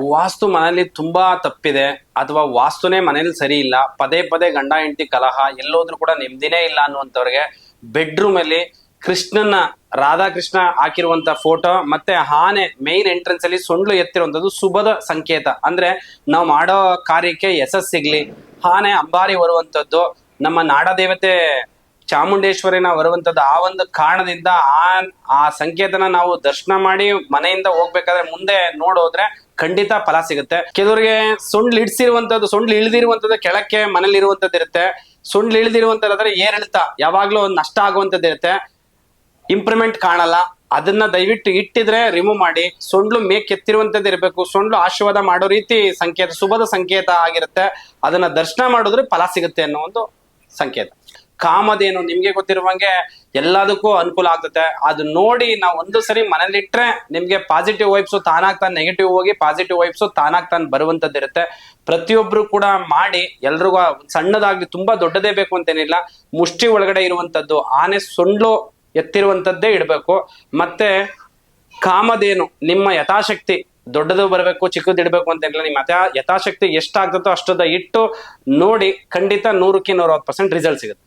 ವಾಸ್ತು ಮನೆಯಲ್ಲಿ ತುಂಬಾ ತಪ್ಪಿದೆ. ಅಥವಾ ವಾಸ್ತುನೇ ಮನೇಲಿ ಸರಿ ಇಲ್ಲ. ಪದೇ ಪದೇ ಗಂಡ, ಹೆಂಡತಿ ಕಲಹ, ಎಲ್ಲೋದ್ರೂ ಕೂಡ ನೆಮ್ಮದಿನೇ ಇಲ್ಲ ಅನ್ನುವಂಥವ್ರಿಗೆ ಬೆಡ್ರೂಮ್ ಅಲ್ಲಿ ಕೃಷ್ಣನ ರಾಧಾಕೃಷ್ಣ ಹಾಕಿರುವಂತ ಫೋಟೋ ಮತ್ತೆ ಆನೆ ಮೇನ್ ಎಂಟ್ರೆನ್ಸ್ ಅಲ್ಲಿ ಸೊಂಡ್ಲು ಎತ್ತಿರುವಂತದ್ದು ಶುಭದ ಸಂಕೇತ. ಅಂದ್ರೆ ನಾವು ಮಾಡೋ ಕಾರ್ಯಕ್ಕೆ ಯಶಸ್ ಸಿಗ್ಲಿ. ಆನೆ ಅಂಬಾರಿ ಬರುವಂತದ್ದು ನಮ್ಮ ಚಾಮುಂಡೇಶ್ವರಿನ ಬರುವಂತದ್ದು ಆ ಒಂದು ಕಾರಣದಿಂದ ಆ ಆ ಸಂಕೇತನ ನಾವು ದರ್ಶನ ಮಾಡಿ ಮನೆಯಿಂದ ಹೋಗ್ಬೇಕಾದ್ರೆ ಮುಂದೆ ನೋಡೋದ್ರೆ ಖಂಡಿತ ಫಲ ಸಿಗುತ್ತೆ. ಕೆಲವರಿಗೆ ಸುಂಡ್ಲು ಇಡ್ಸಿರುವಂತದ್ದು ಸುಂಡ್ಲು ಇಳಿದಿರುವಂತದ್ದು ಕೆಳಕ್ಕೆ ಮನೇಲಿ ಇರುವಂತದ್ದು ಇರುತ್ತೆ. ಸುಂಡ್ಲು ಇಳ್ದಿರುವಂತದ್ದಾದ್ರೆ ಏರಿಳಿತ, ಯಾವಾಗ್ಲೂ ನಷ್ಟ ಆಗುವಂತದ್ದು ಇರುತ್ತೆ. ಇಂಪ್ರೂವ್ಮೆಂಟ್ ಕಾಣಲ್ಲ. ಅದನ್ನ ದಯವಿಟ್ಟು ಇಟ್ಟಿದ್ರೆ ರಿಮೂವ್ ಮಾಡಿ. ಸೊಂಡ್ಲು ಮೇಕ್ ಎತ್ತಿರುವಂತದ್ದು ಇರಬೇಕು. ಸೊಂಡ್ಲು ಆಶೀರ್ವಾದ ಮಾಡೋ ರೀತಿ ಸಂಕೇತ, ಶುಭದ ಸಂಕೇತ ಆಗಿರುತ್ತೆ. ಅದನ್ನ ದರ್ಶನ ಮಾಡಿದ್ರೆ ಫಲ ಸಿಗುತ್ತೆ ಅನ್ನೋ ಒಂದು ಸಂಕೇತ. ಕಾಮಧೇನು ನಿಮ್ಗೆ ಗೊತ್ತಿರುವಂಗೆ ಎಲ್ಲದಕ್ಕೂ ಅನುಕೂಲ ಆಗ್ತದೆ ಅದು ನೋಡಿ ನಾವು ಒಂದು ಸರಿ ಮನೇಲಿಟ್ರೆ ನಿಮ್ಗೆ ಪಾಸಿಟಿವ್ ವೈಬ್ಸು ತಾನಾಗ್ ತಾನು ನೆಗೆಟಿವ್ ಹೋಗಿ ಪಾಸಿಟಿವ್ ವೈಬ್ಸು ತಾನಾಗ್ ತಾನು ಬರುವಂತದ್ದು ಇರುತ್ತೆ. ಪ್ರತಿಯೊಬ್ರು ಕೂಡ ಮಾಡಿ ಎಲ್ರಿಗೂ ಸಣ್ಣದಾಗ್ಲಿ ತುಂಬಾ ದೊಡ್ಡದೇ ಬೇಕು ಅಂತೇನಿಲ್ಲ. ಮುಷ್ಟಿ ಒಳಗಡೆ ಇರುವಂತದ್ದು ಆನೆ ಸೊಂಡ್ಲು ಎತ್ತಿರುವಂತದ್ದೇ ಇಡಬೇಕು. ಮತ್ತೆ ಕಾಮಧೇನು, ನಿಮ್ಮ ಯಥಾಶಕ್ತಿ ದೊಡ್ಡದು ಬರಬೇಕು, ಚಿಕ್ಕದು ಇಡಬೇಕು ಅಂತ ಇಲ್ಲ ನಿಮ್ಮ ಯಥಾ, ಯಥಾಶಕ್ತಿ ಎಷ್ಟಾಗ್ತದೋ ಅಷ್ಟದ ಇಟ್ಟು ನೋಡಿ ಖಂಡಿತ ನೂರಕ್ಕೆ ನೂರವತ್ತು ಪರ್ಸೆಂಟ್ ರಿಸಲ್ಟ್ ಸಿಗುತ್ತೆ.